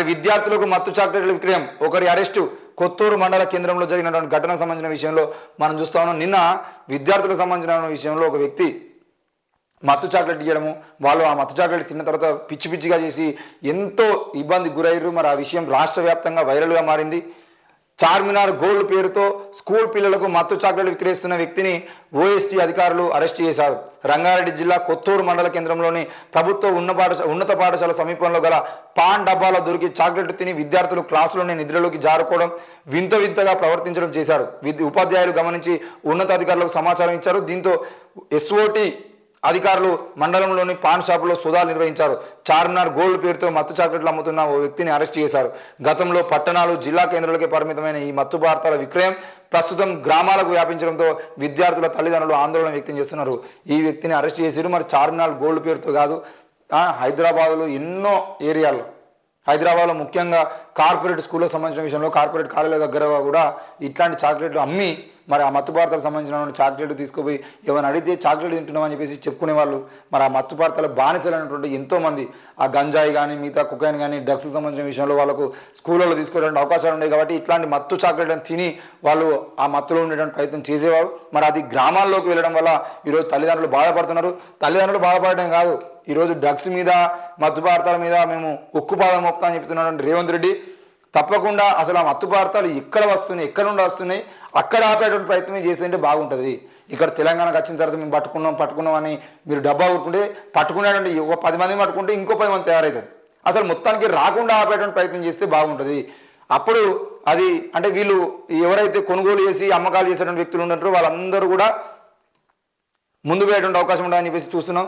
మరి విద్యార్థులకు మత్తు చాక్లెట్ల విక్రయం. ఒకరి అరెస్టు కొత్తూరు మండల కేంద్రంలో జరిగినటువంటి ఘటనకు సంబంధించిన విషయంలో మనం చూస్తా ఉన్నాం. నిన్న విద్యార్థులకు సంబంధించిన విషయంలో ఒక వ్యక్తి మత్తు చాక్లెట్ ఇవ్వడము వాళ్ళు ఆ మత్తు చాక్లెట్ తిన్న తర్వాత పిచ్చి పిచ్చిగా చేసి ఎంతో ఇబ్బంది గురయ్యారు. మరి ఆ విషయం రాష్ట్ర వ్యాప్తంగా వైరల్గా మారింది. చార్మినార్ గోల్డ్ పేరుతో స్కూల్ పిల్లలకు మత్తు చాక్లెట్ విక్రయిస్తున్న వ్యక్తిని ఓఎస్టీ అధికారులు అరెస్ట్ చేశారు. రంగారెడ్డి జిల్లా కొత్తూరు మండల కేంద్రంలోని ప్రభుత్వ ఉన్న పాఠశాల ఉన్నత పాఠశాల సమీపంలో గల పాన్ డబ్బాలో దొరికి చాక్లెట్ తిని విద్యార్థులు క్లాసులోనే నిద్రలోకి జారుకోవడం వింత వింతగా ప్రవర్తించడం చేశారు. విద్య ఉపాధ్యాయులు గమనించి ఉన్నతాధికారులకు సమాచారం ఇచ్చారు. దీంతో ఎస్ఓటి అధికారులు మండలంలోని పాన్ షాపులో సుధా నిర్వహించారు. చార్మినార్ గోల్డ్ పేరుతో మత్తు చాక్లెట్లు అమ్ముతున్న ఓ వ్యక్తిని అరెస్ట్ చేశారు. గతంలో పట్టణాలు జిల్లా కేంద్రాలకే పరిమితమైన ఈ మత్తు భారతాల విక్రయం ప్రస్తుతం గ్రామాలకు వ్యాపించడంతో విద్యార్థుల తల్లిదండ్రులు ఆందోళన వ్యక్తం చేస్తున్నారు. ఈ వ్యక్తిని అరెస్ట్ చేశారు. మరి చార్మినార్ గోల్డ్ పేరుతో కాదు హైదరాబాద్లో ఎన్నో ఏరియాల్లో. హైదరాబాద్లో ముఖ్యంగా కార్పొరేట్ స్కూల్లో సంబంధించిన విషయంలో కార్పొరేట్ కాలేజీల దగ్గర కూడా ఇట్లాంటి చాక్లెట్లు అమ్మి మరి ఆ మత్తు పదార్థాలకు సంబంధించిన చాక్లెట్ తీసుకుపోయి ఎవరిని అడిగితే చాక్లెట్ తింటున్నామని చెప్పేసి చెప్పుకునే వాళ్ళు మరి ఆ మత్తు పదార్థాల బానిసలైనటువంటి ఎంతోమంది ఆ గంజాయి కానీ మిగతా కుకాయిన్ కానీ డ్రగ్స్కి సంబంధించిన విషయంలో వాళ్ళకు స్కూళ్ళలో తీసుకోవడానికి అవకాశాలు ఉన్నాయి కాబట్టి ఇట్లాంటి మత్తు చాక్లెట్లను తిని వాళ్ళు ఆ మత్తులో ఉండేటువంటి ప్రయత్నం చేసేవారు. మరి అది గ్రామాల్లోకి వెళ్ళడం వల్ల ఈరోజు తల్లిదండ్రులు బాధపడుతున్నారు. తల్లిదండ్రులు బాధపడడం కాదు ఈరోజు డ్రగ్స్ మీద మత్తు పదార్థాల మీద మేము ఉక్కుపాదం మోపుతా అని చెప్తున్నాడు రేవంత్ రెడ్డి. తప్పకుండా అసలు ఆ మత్తు పదార్థాలు ఎక్కడ వస్తున్నాయి ఎక్కడ నుండి వస్తున్నాయి అక్కడ ఆపేటువంటి ప్రయత్నం చేస్తుంటే బాగుంటుంది. ఇక్కడ తెలంగాణకు వచ్చిన తర్వాత మేము పట్టుకున్నాం పట్టుకున్నాం అని మీరు డబ్బా కొట్టుకుంటే పట్టుకున్నాడంటే ఒక పది మంది పట్టుకుంటే ఇంకో పది మంది తయారవుతారు. అసలు మొత్తానికి రాకుండా ఆపేటువంటి ప్రయత్నం చేస్తే బాగుంటుంది. అప్పుడు అది అంటే వీళ్ళు ఎవరైతే కొనుగోలు చేసి అమ్మకాలు చేసేటువంటి వ్యక్తులు ఉన్నారో వాళ్ళందరూ కూడా ముందు పోయేటువంటి అవకాశం ఉండాలని చెప్పేసి చూస్తున్నాం.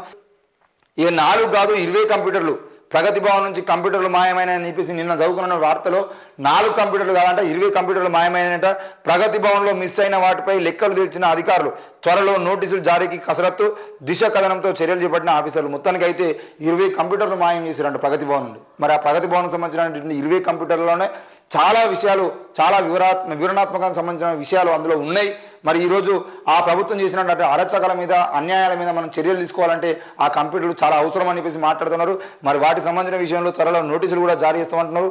ఇక నాలుగు కాదు ఇరవై కంప్యూటర్లు. ప్రగతి భవన్ నుంచి కంప్యూటర్లు మాయమైనాయని చెప్పేసి నిన్న చదువుకున్న వార్తలో నాలుగు కంప్యూటర్లు కాదంట ఇరవై కంప్యూటర్లు మాయమైనట ప్రగతి భవన్లో మిస్ అయిన వాటిపై లెక్కలు తెలిసిన అధికారులు త్వరలో నోటీసులు జారీకి కసరత్తు దిశ కథనంతో చర్యలు చేపట్టిన ఆఫీసర్లు. మొత్తానికి అయితే ఇరవై కంప్యూటర్లు మాయం చేశారంట ప్రగతి భవన్ నుండి. మరి ఆ ప్రగతి భవన్ సంబంధించిన ఇరవై కంప్యూటర్లలోనే చాలా విషయాలు చాలా వివరాత్మ వివరణాత్మకానికి సంబంధించిన విషయాలు అందులో ఉన్నాయి. మరి ఈరోజు ఆ ప్రభుత్వం చేసినటువంటి అరచకల మీద అన్యాయాల మీద మనం చర్యలు తీసుకోవాలంటే ఆ కంప్యూటర్లు చాలా అవసరం అని చెప్పేసి మాట్లాడుతున్నారు. మరి వాటికి సంబంధించిన విషయంలో త్వరలో నోటీసులు కూడా జారీ చేస్తామంటున్నారు.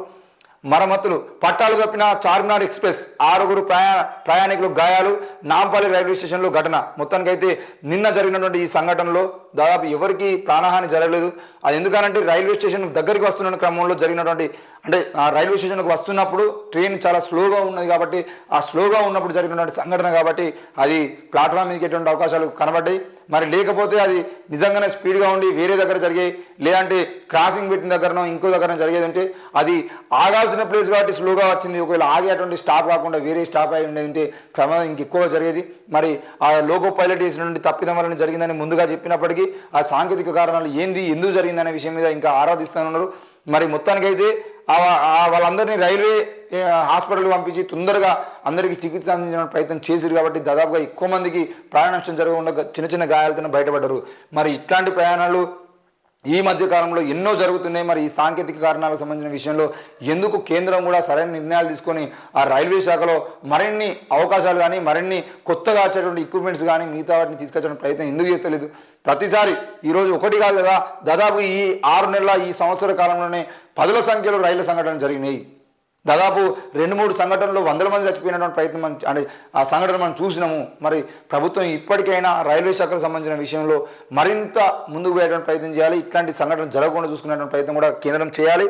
మరమ్మతులు పట్టాలు తప్పిన చార్మినార్ ఎక్స్ప్రెస్ ఆరుగురు ప్రయా ప్రయాణికులు గాయాలు నాంపల్లి రైల్వే స్టేషన్లో ఘటన. మొత్తానికైతే నిన్న జరిగినటువంటి ఈ సంఘటనలో దాదాపు ఎవరికి ప్రాణహాని జరగలేదు. అది ఎందుకనంటే రైల్వే స్టేషన్ దగ్గరికి వస్తున్న క్రమంలో జరిగినటువంటి అంటే ఆ రైల్వే స్టేషన్కి వస్తున్నప్పుడు ట్రైన్ చాలా స్లోగా ఉన్నది కాబట్టి ఆ స్లోగా ఉన్నప్పుడు జరిగినటువంటి సంఘటన కాబట్టి అది ప్లాట్ఫామ్ మీదకి ఎటువంటి అవకాశాలు కనబడ్డాయి. మరి లేకపోతే అది నిజంగానే స్పీడ్గా ఉండి వేరే దగ్గర జరిగే లేదంటే క్రాసింగ్ పెట్టిన దగ్గరనో ఇంకో దగ్గర జరిగేది అంటే అది ఆగాల్సిన ప్లేస్ కాబట్టి స్లోగా వచ్చింది. ఒకవేళ ఆగేటువంటి స్టాప్ కాకుండా వేరే స్టాప్ అయి ఉండేది ఉంటే ప్రమాదం ఇంకెక్కువ జరిగేది. మరి ఆ లోగో పైలట్ చేసినటువంటి తప్పిదం వలన జరిగిందని ముందుగా చెప్పినప్పటికీ ఆ సాంకేతిక కారణాలు ఏంది ఎందుకు జరిగిందనే విషయం మీద ఇంకా ఆరాధిస్తున్నారు మరి మొత్తానికైతే ఆ వాళ్ళందరినీ రైల్వే హాస్పిటల్ హాస్పిటల్కి పంపించి తొందరగా అందరికీ చికిత్స అందించడం ప్రయత్నం చేశారు కాబట్టి దాదాపుగా ఎక్కువ మందికి ప్రాణ నష్టం జరగకుండా చిన్న చిన్న గాయాలతో బయటపడ్డారు. మరి ఇట్లాంటి ప్రయాణాలు ఈ మధ్య కాలంలో ఎన్నో జరుగుతున్నాయి. మరి ఈ సాంకేతిక కారణాలకు సంబంధించిన విషయంలో ఎందుకు కేంద్రం కూడా సరైన నిర్ణయాలు తీసుకొని ఆ రైల్వే శాఖలో మరిన్ని అవకాశాలు కానీ మరిన్ని కొత్తగా వచ్చేటువంటి ఎక్విప్మెంట్స్ కానీ మిగతా వాటిని తీసుకొచ్చడం ప్రయత్నం ఎందుకు చేస్తలేదు? ప్రతిసారి ఈరోజు ఒకటి కాదు కదా దాదాపు ఈ ఆరు నెలల ఈ సంవత్సర కాలంలోనే పదుల సంఖ్యలో రైలు సంఘటనలు జరిగినాయి. దాదాపు రెండు మూడు సంఘటనలు వందల మంది చచ్చిపోయినటువంటి ప్రయత్నం మనం అంటే ఆ సంఘటన మనం చూసినాము. మరి ప్రభుత్వం ఇప్పటికైనా రైల్వే శాఖకు సంబంధించిన విషయంలో మరింత ముందుకు పోయేటువంటి ప్రయత్నం చేయాలి. ఇట్లాంటి సంఘటన జరగకుండా చూసుకునేటువంటి ప్రయత్నం కూడా కేంద్రం చేయాలి.